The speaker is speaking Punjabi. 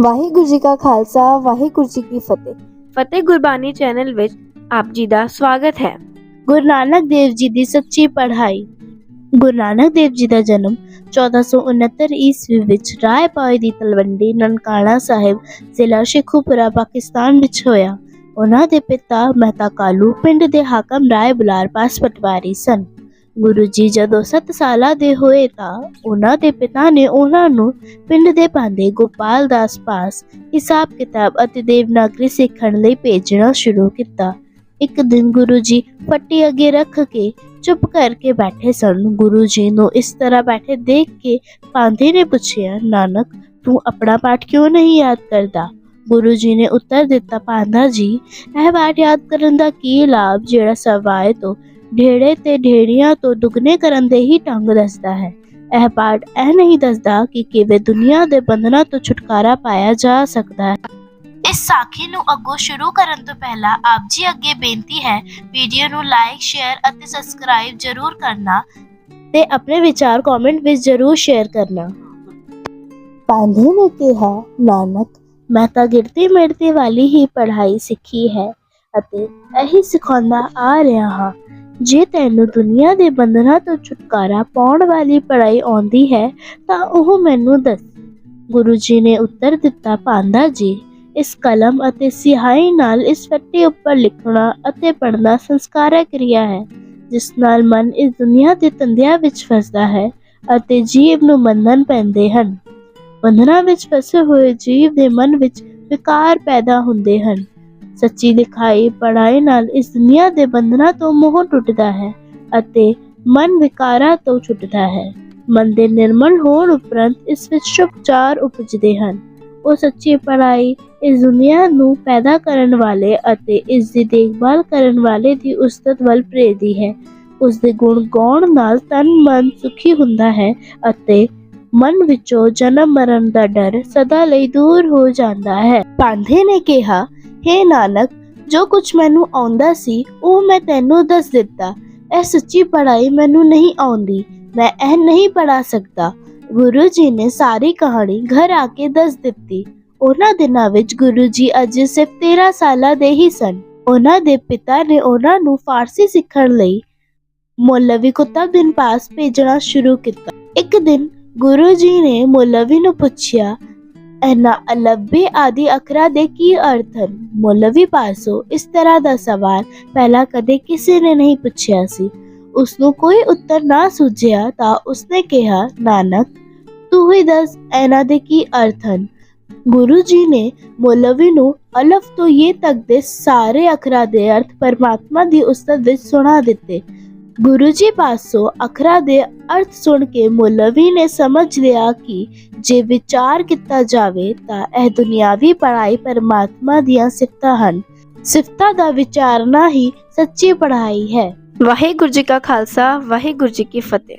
ਵਾਹਿਗੁਰੂ ਜੀ ਕਾ ਖਾਲਸਾ ਵਾਹਿਗੁਰੂ ਜੀ ਕੀ ਫਤਿਹ। ਫਤਿਹ ਗੁਰਬਾਣੀ ਚੈਨਲ ਵਿੱਚ ਆਪ ਜੀ ਦਾ ਸਵਾਗਤ ਹੈ। ਗੁਰੂ ਨਾਨਕ ਦੇਵ ਜੀ ਦੀ ਸੱਚੀ ਪੜ੍ਹਾਈ। ਗੁਰੂ ਨਾਨਕ ਦੇਵ ਜੀ ਦਾ ਜਨਮ 1469 ਈਸਵੀ ਵਿੱਚ ਰਾਏ ਪਾਏ ਦੀ ਤਲਵੰਡੀ ਨਨਕਾਣਾ ਸਾਹਿਬ ਜ਼ਿਲ੍ਹਾ ਸ਼ੇਖੂਪੁਰਾ ਪਾਕਿਸਤਾਨ ਵਿੱਚ ਹੋਇਆ। ਉਹਨਾਂ ਦੇ ਪਿਤਾ ਮਹਿਤਾ ਕਾਲੂ ਪਿੰਡ ਦੇ ਹਾਕਮ ਰਾਏ ਬੁਲਾਰ ਪਾਸ ਪਟਵਾਰੀ ਸਨ। ਗੁਰੂ ਜੀ ਜਦੋਂ 7 ਸਾਲਾਂ ਦੇ ਹੋਏ ਤਾਂ ਉਹਨਾਂ ਦੇ ਪਿਤਾ ਨੇ ਉਹਨਾਂ ਨੂੰ ਪਿੰਡ ਦੇ ਪਾਂਦੇ ਗੋਪਾਲ ਦਾਸ ਪਾਸ, ਹਿਸਾਬ ਕਿਤਾਬ ਅਤੇ ਦੇਵਨਾਗਰੀ ਸਿੱਖਣ ਲਈ ਭੇਜਣਾ ਸ਼ੁਰੂ ਕੀਤਾ। ਇੱਕ ਦਿਨ ਗੁਰੂ ਜੀ ਫੱਟੀ ਅੱਗੇ ਰੱਖ ਕੇ ਚੁੱਪ ਕਰਕੇ ਬੈਠੇ ਸਨ। ਗੁਰੂ ਜੀ ਨੂੰ ਇਸ ਤਰ੍ਹਾਂ ਬੈਠੇ ਦੇਖ ਕੇ ਪਾਂਦੇ ਨੇ ਪੁੱਛਿਆ, ਨਾਨਕ, ਤੂੰ ਆਪਣਾ ਪਾਠ ਕਿਉਂ ਨਹੀਂ ਯਾਦ ਕਰਦਾ? ਗੁਰੂ ਜੀ ਨੇ ਉੱਤਰ ਦਿੱਤਾ ਪਾਂਦਾ ਜੀ, ਇਹ ਪਾਠ ਯਾਦ ਕਰਨ ਦਾ ਕੀ ਲਾਭ ਜਿਹੜਾ ਸਵਾਏ ਤੋਂ ਢੇੜੇ ਤੇ ਢੇੜੀਆਂ ਤੋਂ ਦੁੱਗਣੇ ਕਰਨ ਦੇ ਹੀ ਢੰਗ ਦੱਸਦਾ ਹੈ। ਇਹ ਪਾਠ ਇਹ ਨਹੀਂ ਦੱਸਦਾ ਕਿ ਕਿਵੇਂ ਦੁਨੀਆ ਦੇ ਬੰਧਨਾਂ ਤੋਂ ਛੁਟਕਾਰਾ ਪਾਇਆ ਜਾ ਸਕਦਾ ਹੈ। ਇਸ ਸਾਖੀ ਨੂੰ ਅੱਗੋਂ ਸ਼ੁਰੂ ਕਰਨ ਤੋਂ ਪਹਿਲਾਂ ਆਪ ਜੀ ਅੱਗੇ ਬੇਨਤੀ ਹੈ ਵੀਡੀਓ ਨੂੰ ਲਾਈਕ ਸ਼ੇਅਰ ਅਤੇ ਸਬਸਕ੍ਰਾਈਬ ਜ਼ਰੂਰ ਕਰਨਾ ਤੇ ਆਪਣੇ ਵਿਚਾਰ ਕਮੈਂਟ ਵਿੱਚ ਜ਼ਰੂਰ ਸ਼ੇਅਰ ਕਰਨਾ। ਪਾਂਧੇ ਨੇ ਕਿਹਾ ਨਾਨਕ ਮੈਂ ਤਾਂ ਗਿਣਤੀ ਮਿਣਤੀ ਵਾਲੀ ਹੀ ਪੜ੍ਹਾਈ ਸਿੱਖੀ ਹੈ ਅਤੇ ਇਹੀ ਸਿਖਾਉਂਦਾ ਆ ਰਿਹਾ ਹਾਂ। ਜੇ ਤੈਨੂੰ ਦੁਨੀਆ ਦੇ ਬੰਧਨਾਂ ਤੋਂ ਛੁਟਕਾਰਾ ਪਾਉਣ ਵਾਲੀ ਪੜ੍ਹਾਈ ਆਉਂਦੀ ਹੈ, ਤਾਂ ਉਹ ਮੈਨੂੰ ਦੱਸ। ਗੁਰੂ ਜੀ ਨੇ ਉੱਤਰ ਦਿੱਤਾ, ਪਾਂਦਾ ਜੀ, ਇਸ ਕਲਮ ਅਤੇ ਸਿਹਾਈ ਨਾਲ ਇਸ ਫੱਟੇ ਉੱਪਰ ਲਿਖਣਾ ਅਤੇ ਪੜ੍ਹਨਾ ਸੰਸਕਾਰਕ ਕਿਰਿਆ ਹੈ, ਜਿਸ ਨਾਲ ਮਨ ਇਸ ਦੁਨੀਆ ਦੇ ਤੰਦਿਆਂ ਵਿੱਚ ਫਸਦਾ ਹੈ ਅਤੇ ਜੀਵ ਨੂੰ ਬੰਧਨ ਪੈਂਦੇ ਹਨ। ਬੰਧਨਾਂ ਵਿੱਚ ਫਸੇ ਹੋਏ ਜੀਵ ਦੇ ਮਨ ਵਿੱਚ ਵਿਕਾਰ ਪੈਦਾ ਹੁੰਦੇ ਹਨ। ਸੱਚੀ ਲਿਖਾਈ ਪੜ੍ਹਾਈ ਨਾਲ ਇਸ ਦੁਨੀਆ ਦੇ ਬੰਧਨਾਂ ਤੋਂ ਮੋਹ ਟੁੱਟਦਾ ਹੈ ਅਤੇ ਮਨ ਵਿਕਾਰਾਂ ਤੋਂ ਛੁੱਟਦਾ ਹੈ। ਮਨ ਦੇ ਨਿਰਮਲ ਹੋਣ ਉਪਰੰਤ ਇਸ ਵਿੱਚ ਸ਼ੁਭ ਉਪਜਦੇ ਹਨ। ਉਹ ਸੱਚੀ ਪੜ੍ਹਾਈ ਇਸ ਦੁਨੀਆ ਨੂੰ ਪੈਦਾ ਕਰਨ ਵਾਲੇ ਅਤੇ ਇਸ ਦੀ ਦੇਖਭਾਲ ਕਰਨ ਵਾਲੇ ਦੀ ਉਸਤਤ ਵੱਲ ਪ੍ਰੇਰਦੀ ਹੈ। ਉਸ ਦੇ ਗੁਣ ਗਾਉਣ ਨਾਲ ਤਨ ਮਨ ਸੁਖੀ ਹੁੰਦਾ ਹੈ ਅਤੇ ਮਨ ਵਿੱਚੋਂ ਜਨਮ ਮਰਨ ਦਾ ਡਰ ਸਦਾ ਲਈ ਦੂਰ ਹੋ ਜਾਂਦਾ ਹੈ। ਪਾਂਧੇ ਨੇ ਕਿਹਾ हे ਨਾਨਕ, ਜੋ ਕੁਝ ਮੈਨੂੰ ਆਉਂਦਾ ਸੀ, ਉਹ ਮੈਂ ਤੈਨੂੰ ਦੱਸ ਦਿੱਤਾ। ਇਹ ਸੱਚੀ ਪੜ੍ਹਾਈ ਮੈਨੂੰ ਨਹੀਂ ਆਉਂਦੀ, ਮੈਂ ਇਹ ਨਹੀਂ ਪੜਾ ਸਕਦਾ। ਗੁਰੂ ਜੀ ਨੇ ਸਾਰੀ ਕਹਾਣੀ ਘਰ ਆ ਕੇ ਦੱਸ ਦਿੱਤੀ। ਉਹਨਾਂ ਦਿਨਾਂ ਵਿੱਚ ਗੁਰੂ ਜੀ ਅਜੇ ਸਿਰਫ 13 ਸਾਲਾਂ ਦੇ ਹੀ ਸਨ। ਉਹਨਾਂ ਦੇ ਪਿਤਾ ਨੇ ਉਹਨਾਂ ਨੂੰ ਫਾਰਸੀ ਸਿੱਖਣ ਲਈ ਮੌਲਵੀ ਕੁਤਬਦੀਨ ਪਾਸ ਭੇਜਣਾ ਸ਼ੁਰੂ ਕੀਤਾ। ਇੱਕ ਦਿਨ ਗੁਰੂ ਜੀ ਨੇ ਮੌਲਵੀ ਨੂੰ ਪੁੱਛਿਆ ਇਹਨਾਂ ਆਦਿ ਅੱਖਰਾਂ ਦੇ ਕੀ ਅਰਥ ਹਨ? ਮੌਲਵੀ ਪਾਸੋਂ ਇਸ ਤਰ੍ਹਾਂ ਦਾ ਸਵਾਲ ਪਹਿਲਾਂ ਕਦੇ ਕਿਸੇ ਨੇ ਨਹੀਂ ਪੁੱਛਿਆ ਸੀ। ਉਸ ਨੂੰ ਕੋਈ ਉੱਤਰ ਨਾ ਸੁਝਿਆ ਤਾਂ ਉਸਨੇ ਕਿਹਾ, ਨਾਨਕ, ਤੂੰ ਹੀ ਦੱਸ ਇਹਨਾਂ ਦੇ ਕੀ ਅਰਥ ਹਨ? ਗੁਰੂ ਜੀ ਨੇ ਮੌਲਵੀ ਨੂੰ ਅਲਫ ਤੋਂ ਇਹ ਤੱਕ ਦੇ ਸਾਰੇ ਅੱਖਰਾਂ ਦੇ ਅਰਥ ਪਰਮਾਤਮਾ ਦੀ ਉਸਤਤ ਵਿੱਚ ਸੁਣਾ ਦਿੱਤੇ। ਗੁਰੂ ਜੀ ਪਾਸੋਂ ਅੱਖਰਾਂ ਦੇ ਅਰਥ ਸੁਣ ਕੇ ਮੌਲਵੀ ਨੇ ਸਮਝ ਲਿਆ ਕਿ ਜੇ ਵਿਚਾਰ ਕੀਤਾ ਜਾਵੇ ਤਾਂ ਇਹ ਦੁਨਿਆਵੀ ਪੜ੍ਹਾਈ ਪਰਮਾਤਮਾ ਦੀਆਂ ਸਿਫਤਾਂ ਹਨ। ਸਿਫਤਾਂ ਦਾ ਵਿਚਾਰਨਾ ਹੀ ਸੱਚੀ ਪੜ੍ਹਾਈ ਹੈ। ਵਾਹਿਗੁਰੂ ਜੀ ਕਾ ਖਾਲਸਾ, ਵਾਹਿਗੁਰੂ ਜੀ ਕੀ ਫਤਿਹ।